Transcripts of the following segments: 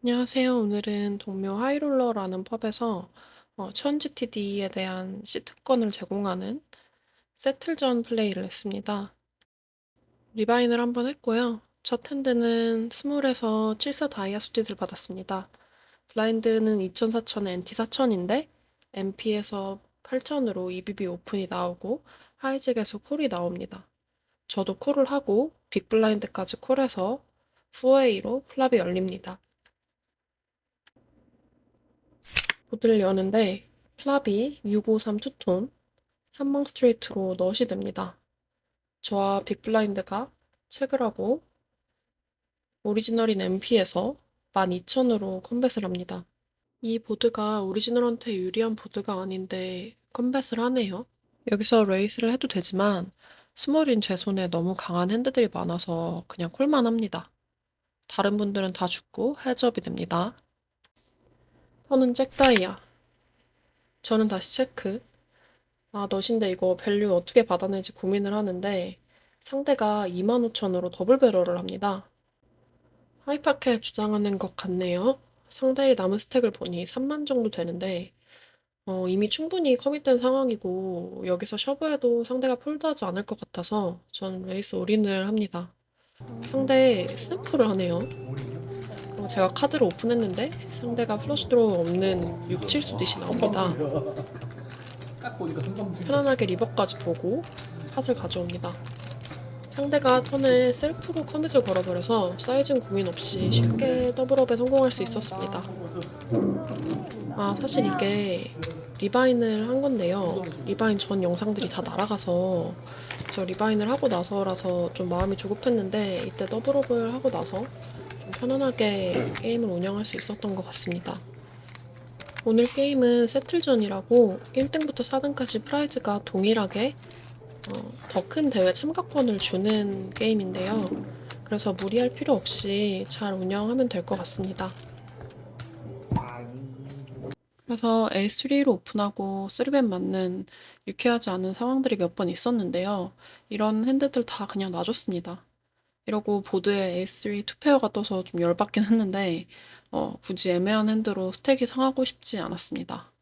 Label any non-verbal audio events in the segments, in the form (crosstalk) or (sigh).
안녕하세요. 오늘은 동묘 하이롤러라는 펍에서 어, 천지TD에 대한 시트권을 제공하는 세틀전 플레이를 했습니다. 리바인을 한번 했고요. 첫 핸드는 스몰에서 7사 다이아 수짓을 받았습니다. 블라인드는 2000, 4000, NT 4000인데 MP에서 8000으로 EBB 오픈이 나오고 하이잭에서 콜이 나옵니다. 저도 콜을 하고 빅블라인드까지 콜해서 4A로 플랍이 열립니다. 보드를 여는데 플랍이 653 투톤 한방 스트레이트로 넣으시 됩니다. 저와 빅블라인드가 체크를 하고 오리지널인 MP에서 12,000으로 컴뱃을 합니다. 이 보드가 오리지널한테 유리한 보드가 아닌데 컴뱃을 하네요. 여기서 레이스를 해도 되지만 스몰인 제 손에 너무 강한 핸드들이 많아서 그냥 콜만 합니다. 다른 분들은 다 죽고 해접이 됩니다. 턴은 잭다이아. 저는 다시 체크. 아, 넛인데 이거 밸류 어떻게 받아내지 고민을 하는데 상대가 25,000으로 더블 배럴을 합니다. 하이파켓 주장하는 것 같네요. 상대의 남은 스택을 보니 3만 정도 되는데 어, 이미 충분히 커밋된 상황이고 여기서 셔브해도 상대가 폴드하지 않을 것 같아서 저는 레이스 올인을 합니다. 상대 스냅풀을 하네요. 어, 제가 카드를 오픈했는데 상대가 플러시 드로우 없는 6, 7 수짓이 나옵니다. 편안하게 리버까지 보고 팟을 가져옵니다. 상대가 턴에 셀프로 커밋을 걸어버려서 사이즈는 고민 없이 쉽게 더블업에 성공할 수 있었습니다. 아 사실 이게 리바인을 한 건데요. 리바인 전 영상들이 다 날아가서 저 리바인을 하고 나서라서 좀 마음이 조급했는데 이때 더블업을 하고 나서 좀 편안하게 게임을 운영할 수 있었던 것 같습니다. 오늘 게임은 세틀전이라고 1등부터 4등까지 프라이즈가 동일하게 어, 더큰 대회 참가권을 주는 게임인데요. 그래서 무리할 필요 없이 잘 운영하면 될 것 같습니다. 그래서 A3로 오픈하고 3밴 맞는 유쾌하지 않은 상황들이 몇 번 있었는데요. 이런 핸드들 다 그냥 놔줬습니다. 이러고 보드에 A3 투페어가 떠서 좀 열받긴 했는데 어, 굳이 애매한 핸드로 스택이 상하고 싶지 않았습니다.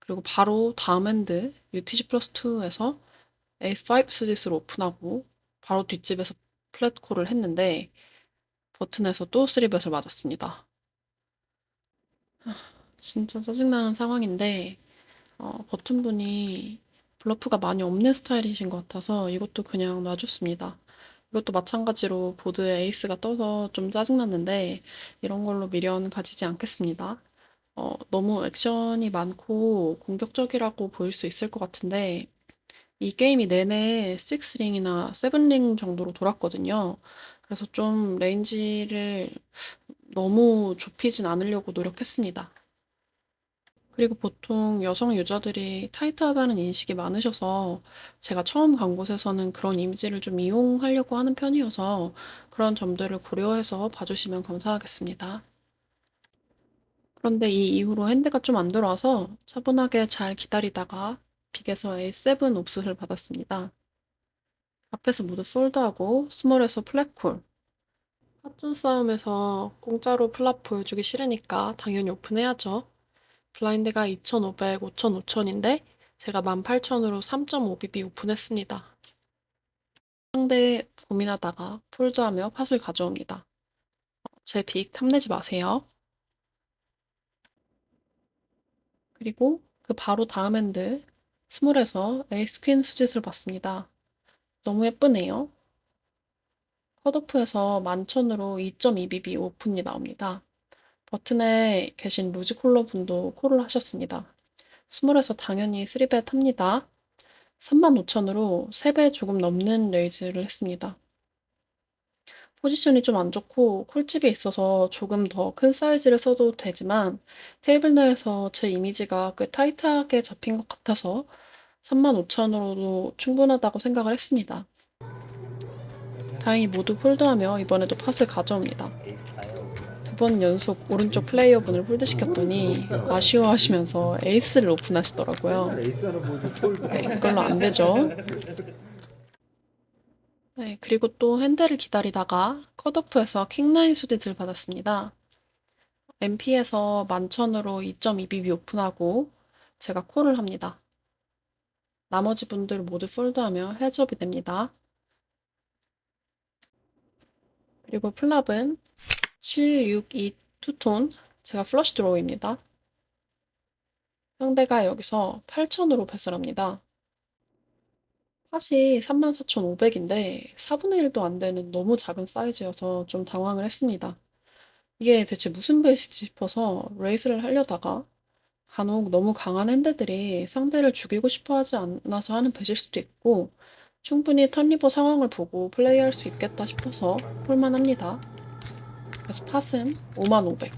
그리고 바로 다음 핸드 UTG 플러스 2에서 A5 스릿으로 오픈하고 바로 뒷집에서 플랫콜을 했는데 버튼에서 또 3벳을 맞았습니다. 아, 진짜 짜증나는 상황인데 어, 버튼분이 블러프가 많이 없는 스타일이신 것 같아서 이것도 그냥 놔줬습니다. 이것도 마찬가지로 보드에 에이스가 떠서 좀 짜증났는데 이런 걸로 미련 가지지 않겠습니다. 어, 너무 액션이 많고 공격적이라고 보일 수 있을 것 같은데 이 게임이 내내 6링이나 7링 정도로 돌았거든요. 그래서 좀 레인지를 너무 좁히진 않으려고 노력했습니다. 그리고 보통 여성 유저들이 타이트하다는 인식이 많으셔서 제가 처음 간 곳에서는 그런 이미지를 좀 이용하려고 하는 편이어서 그런 점들을 고려해서 봐주시면 감사하겠습니다. 그런데 이 이후로 핸드가 좀 안 들어와서 차분하게 잘 기다리다가 빅에서 A7 옵스를 받았습니다. 앞에서 모두 폴드하고 스몰에서 플랫콜. 핫존 싸움에서 공짜로 플랍 보여주기 싫으니까 당연히 오픈해야죠. 블라인드가 2,500, 5,000, 5,000인데 제가 18,000으로 3.5BB 오픈했습니다. 상대 고민하다가 폴드하며 팟을 가져옵니다. 제 빅 탐내지 마세요. 그리고 그 바로 다음 핸드 스몰에서 에이스 퀸 수짓을 봤습니다. 너무 예쁘네요. 컷오프에서 11,000으로 2.2BB 오픈이 나옵니다. 버튼에 계신 루즈 콜러 분도 콜을 하셨습니다. 스몰에서 당연히 3배 탑니다. 35,000으로 3배 조금 넘는 레이즈를 했습니다. 포지션이 좀 안 좋고 콜집이 있어서 조금 더 큰 사이즈를 써도 되지만 테이블 내에서 제 이미지가 꽤 타이트하게 잡힌 것 같아서 35,000으로도 충분하다고 생각을 했습니다. 다행히 모두 폴드하며 이번에도 팟을 가져옵니다. 두번 연속 오른쪽 플레이어분을 폴드시켰더니 아쉬워하시면서 에이스를 오픈하시더라고요. 네, 이걸로 안 되죠. 네, 그리고 또 핸들을 기다리다가 컷오프에서 킹라인 수디를 받았습니다. MP에서 만천으로 2.2BB 오픈하고 제가 콜을 합니다. 나머지 분들 모두 폴드하며 헤즈업이 됩니다. 그리고 플랍은 762 투톤 제가 플러시 드로우입니다. 상대가 여기서 8천으로 패스를 합니다. 팟이 34,500인데 4분의 1도 안 되는 너무 작은 사이즈여서 좀 당황을 했습니다. 이게 대체 무슨 배시지 싶어서 레이스를 하려다가 간혹 너무 강한 핸드들이 상대를 죽이고 싶어 하지 않아서 하는 배실 수도 있고 충분히 턴리버 상황을 보고 플레이할 수 있겠다 싶어서 콜만 합니다. 그래서 팟은 55,500.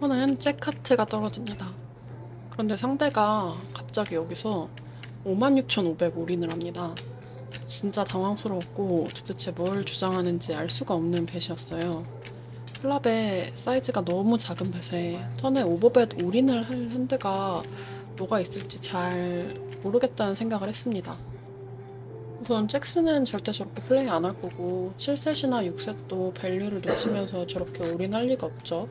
턴은 잭카트가 떨어집니다. 그런데 상대가 갑자기 여기서 56,500 올인을 합니다. 진짜 당황스러웠고 도대체 뭘 주장하는지 알 수가 없는 뱃이었어요. 클럽의 사이즈가 너무 작은 뱃에 턴에 오버벳 올인을 할 핸드가 뭐가 있을지 잘 모르겠다는 생각을 했습니다. 우선 잭스는 절대 저렇게 플레이 안 할 거고 7셋이나 6셋도 밸류를 놓치면서 저렇게 올인할 리가 없죠.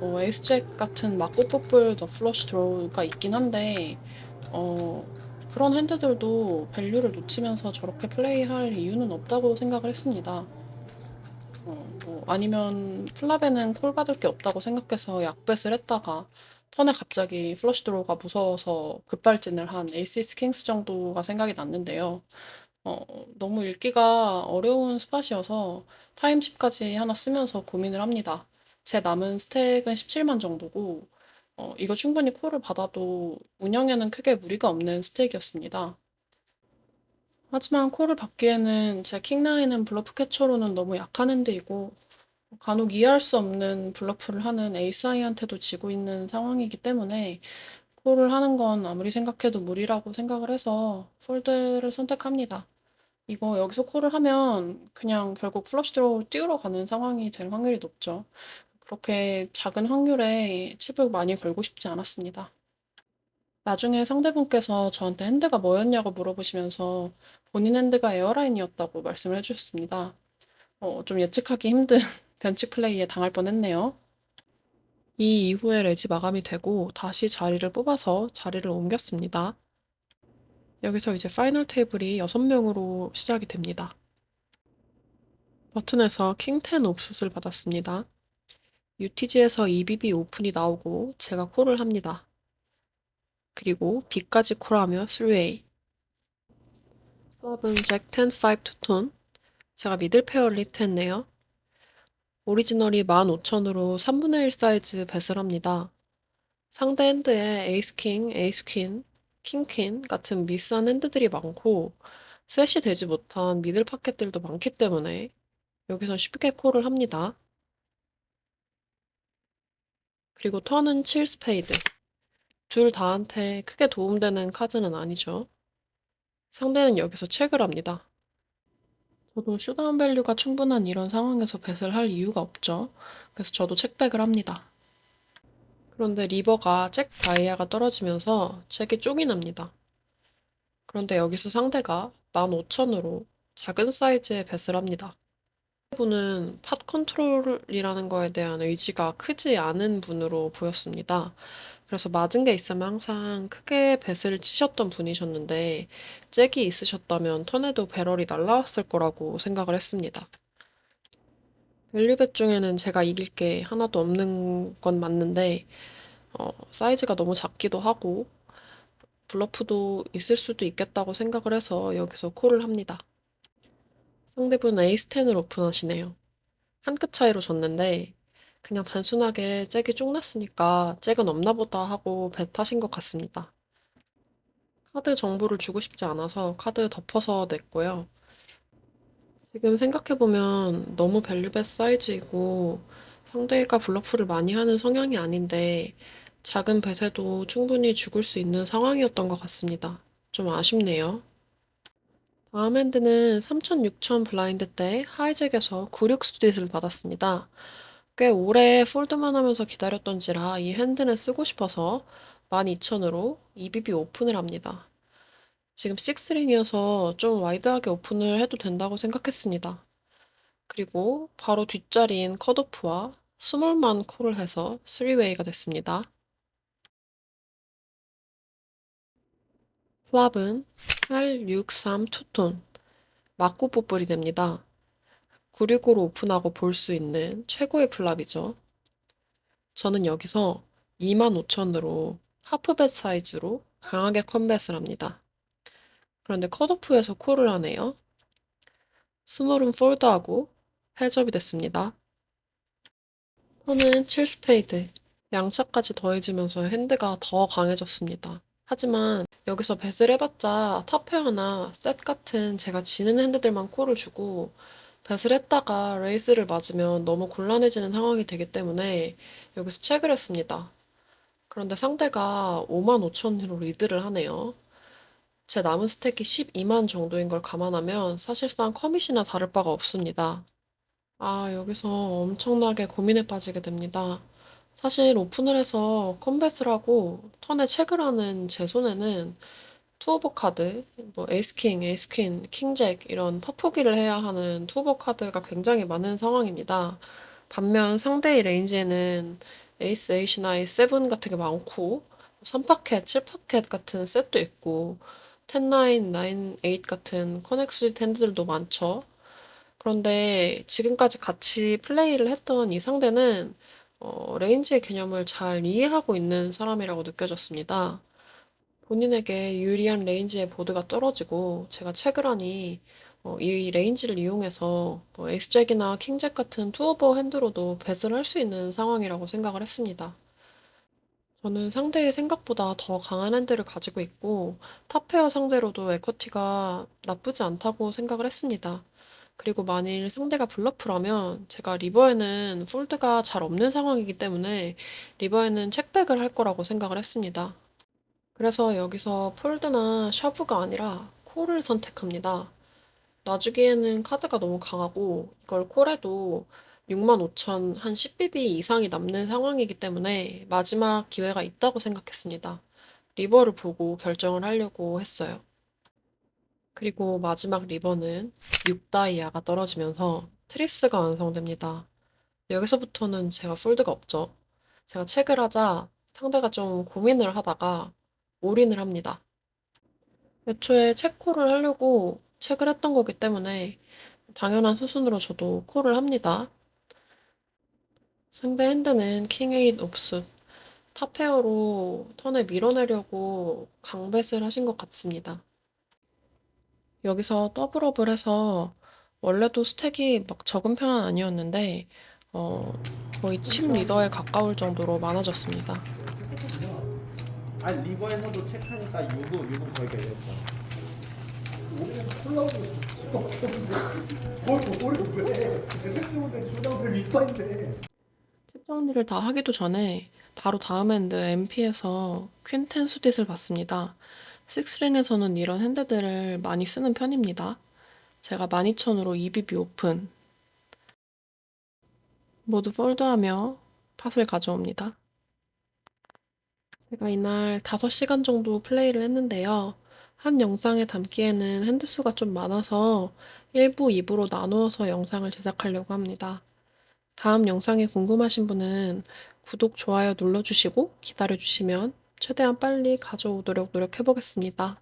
어, 에이스 잭 같은 맞고 뽑을 더 플러시 드로우가 있긴 한데 어, 그런 핸드들도 밸류를 놓치면서 저렇게 플레이할 이유는 없다고 생각을 했습니다. 어, 뭐 아니면 플랍에는 콜 받을 게 없다고 생각해서 약벳을 했다가 턴에 갑자기 플러시 드로우가 무서워서 급발진을 한 에이시스 킹스 정도가 생각이 났는데요. 어, 너무 읽기가 어려운 스팟이어서 타임칩까지 하나 쓰면서 고민을 합니다. 제 남은 스택은 17만 정도고 어, 이거 충분히 콜을 받아도 운영에는 크게 무리가 없는 스택이었습니다. 하지만 콜을 받기에는 제 킹라인은 블러프 캐쳐로는 너무 약한 핸드이고 간혹 이해할 수 없는 블러프를 하는 에이스아이한테도 지고 있는 상황이기 때문에 콜을 하는 건 아무리 생각해도 무리라고 생각을 해서 폴드를 선택합니다. 이거 여기서 콜을 하면 그냥 결국 플러시 드로우 띄우러 가는 상황이 될 확률이 높죠. 그렇게 작은 확률에 칩을 많이 걸고 싶지 않았습니다. 나중에 상대분께서 저한테 핸드가 뭐였냐고 물어보시면서 본인 핸드가 에어라인이었다고 말씀을 해주셨습니다. 어, 좀 예측하기 힘든 (laughs) 변칙 플레이에 당할 뻔했네요. 이 이후에 레지 마감이 되고 다시 자리를 뽑아서 자리를 옮겼습니다. 여기서 이제 파이널 테이블이 6명으로 시작이 됩니다. 버튼에서 킹10 옵숫을 받았습니다. UTG에서 EBB 오픈이 나오고 제가 콜을 합니다. 그리고 B까지 콜하며 3A. 수업은 잭10 5 투톤. 제가 미들 페어를 히트했네요. 오리지널이 15,000으로 3분의 1 사이즈 뱃을 합니다. 상대 핸드에 에이스 킹, 에이스 퀸, 킹퀸 같은 미스한 핸드들이 많고 셋이 되지 못한 미들 파켓들도 많기 때문에 여기서 쉽게 콜을 합니다. 그리고 턴은 7 스페이드. 둘 다한테 크게 도움되는 카드는 아니죠. 상대는 여기서 체크를 합니다. 저도 쇼다운 밸류가 충분한 이런 상황에서 뱃을 할 이유가 없죠. 그래서 저도 책백을 합니다. 그런데 리버가 잭 다이아가 떨어지면서 잭이 쪽이 납니다. 그런데 여기서 상대가 15,000으로 작은 사이즈의 뱃을 합니다. 분은 팟 컨트롤이라는 거에 대한 의지가 크지 않은 분으로 보였습니다. 그래서 맞은 게 있으면 항상 크게 뱃을 치셨던 분이셨는데 잭이 있으셨다면 턴에도 배럴이 날라왔을 거라고 생각을 했습니다. 밸류벳 중에는 제가 이길 게 하나도 없는 건 맞는데 어, 사이즈가 너무 작기도 하고 블러프도 있을 수도 있겠다고 생각을 해서 여기서 콜을 합니다. 상대분 에이스 10을 오픈하시네요. 한 끗 차이로 졌는데 그냥 단순하게 잭이 쪽났으니까 잭은 없나 보다 하고 배 타신 것 같습니다. 카드 정보를 주고 싶지 않아서 카드 덮어서 냈고요. 지금 생각해보면 너무 밸류벳 사이즈이고 상대가 블러프를 많이 하는 성향이 아닌데 작은 뱃에도 충분히 죽을 수 있는 상황이었던 것 같습니다. 좀 아쉽네요. 다음 핸드는 3000, 6000 블라인드 때 하이잭에서 96 스트릿을 받았습니다. 꽤 오래 폴드만 하면서 기다렸던지라 이 핸드는 쓰고 싶어서 12000으로 EBB 오픈을 합니다. 지금 6링이어서 좀 와이드하게 오픈을 해도 된다고 생각했습니다. 그리고 바로 뒷자리인 컷오프와 스몰만 콜을 해서 3웨이가 됐습니다. 플랍은 863 투톤 맞고 뽀뽀리 됩니다. 965로 오픈하고 볼 수 있는 최고의 플랍이죠. 저는 여기서 25,000으로 하프벳 사이즈로 강하게 컨벳을 합니다. 그런데 컷오프에서 콜을 하네요. 스몰은 폴드하고 해접이 됐습니다. 턴은 7스페이드. 양차까지 더해지면서 핸드가 더 강해졌습니다. 하지만 여기서 뱃을 해봤자 탑페어나 셋 같은 제가 지는 핸드들만 콜을 주고 뱃을 했다가 레이스를 맞으면 너무 곤란해지는 상황이 되기 때문에 여기서 체크를 했습니다. 그런데 상대가 5만 5천으로 리드를 하네요. 제 남은 스택이 12만 정도인 걸 감안하면 사실상 커밋이나 다를 바가 없습니다. 아, 여기서 엄청나게 고민에 빠지게 됩니다. 사실 오픈을 해서 컴뱃을 하고 턴에 체크를 하는 제 손에는 투오버 카드, 뭐 에이스킹, 에이스퀸, 킹잭 이런 퍼포기를 해야 하는 투오버 카드가 굉장히 많은 상황입니다. 반면 상대의 레인지에는 에이스, 에이시나 에이스 세븐 같은 게 많고 3파켓, 7파켓 같은 셋도 있고 10, 9, 9, 8 같은 커넥스 핸드들도 많죠. 그런데 지금까지 같이 플레이를 했던 이 상대는 어, 레인지의 개념을 잘 이해하고 있는 사람이라고 느껴졌습니다. 본인에게 유리한 레인지의 보드가 떨어지고 제가 하니 어, 이 레인지를 이용해서 뭐 엑스잭이나 킹잭 같은 투오버 핸드로도 배스를 할수 있는 상황이라고 생각을 했습니다. 저는 상대의 생각보다 더 강한 핸드를 가지고 있고 탑페어 상대로도 에커티가 나쁘지 않다고 생각을 했습니다. 그리고 만일 상대가 블러프라면 제가 리버에는 폴드가 잘 없는 상황이기 때문에 리버에는 책백을 할 거라고 생각을 했습니다. 그래서 여기서 폴드나 셔브가 아니라 콜을 선택합니다. 놔주기에는 카드가 너무 강하고 이걸 콜해도 65,000, 한 10BB 이상이 남는 상황이기 때문에 마지막 기회가 있다고 생각했습니다. 리버를 보고 결정을 하려고 했어요. 그리고 마지막 리버는 6다이아가 떨어지면서 트립스가 완성됩니다. 여기서부터는 제가 폴드가 없죠. 제가 책을 하자 상대가 좀 고민을 하다가 올인을 합니다. 애초에 책 콜을 하려고 책을 했던 거기 때문에 당연한 수순으로 저도 콜을 합니다. 상대 핸드는 킹 에잇 옵숫 탑페어로 턴을 밀어내려고 강벳을 하신 것 같습니다. 여기서 더블업을 해서 원래도 스택이 막 적은 편은 아니었는데 어, 거의 칩 리더에 가까울 정도로 많아졌습니다. 아 리버에서도 체크하니까 요거 요거 거의. 우리는 콜라보고 싶어 뭘 왜? 내 생각보다 쇼다운을 리파인데. 책 정리를 다 하기도 전에 바로 다음 핸드 MP에서 퀸텐 수딧을 봤습니다. 식스링에서는 이런 핸드들을 많이 쓰는 편입니다. 제가 12,000으로 EBB 오픈 모두 폴드하며 팟을 가져옵니다. 제가 이날 5시간 정도 플레이를 했는데요. 한 영상에 담기에는 핸드 수가 좀 많아서 1부, 2부로 나누어서 영상을 제작하려고 합니다. 다음 영상이 궁금하신 분은 구독, 좋아요 눌러주시고 기다려주시면 최대한 빨리 가져오도록 노력해보겠습니다.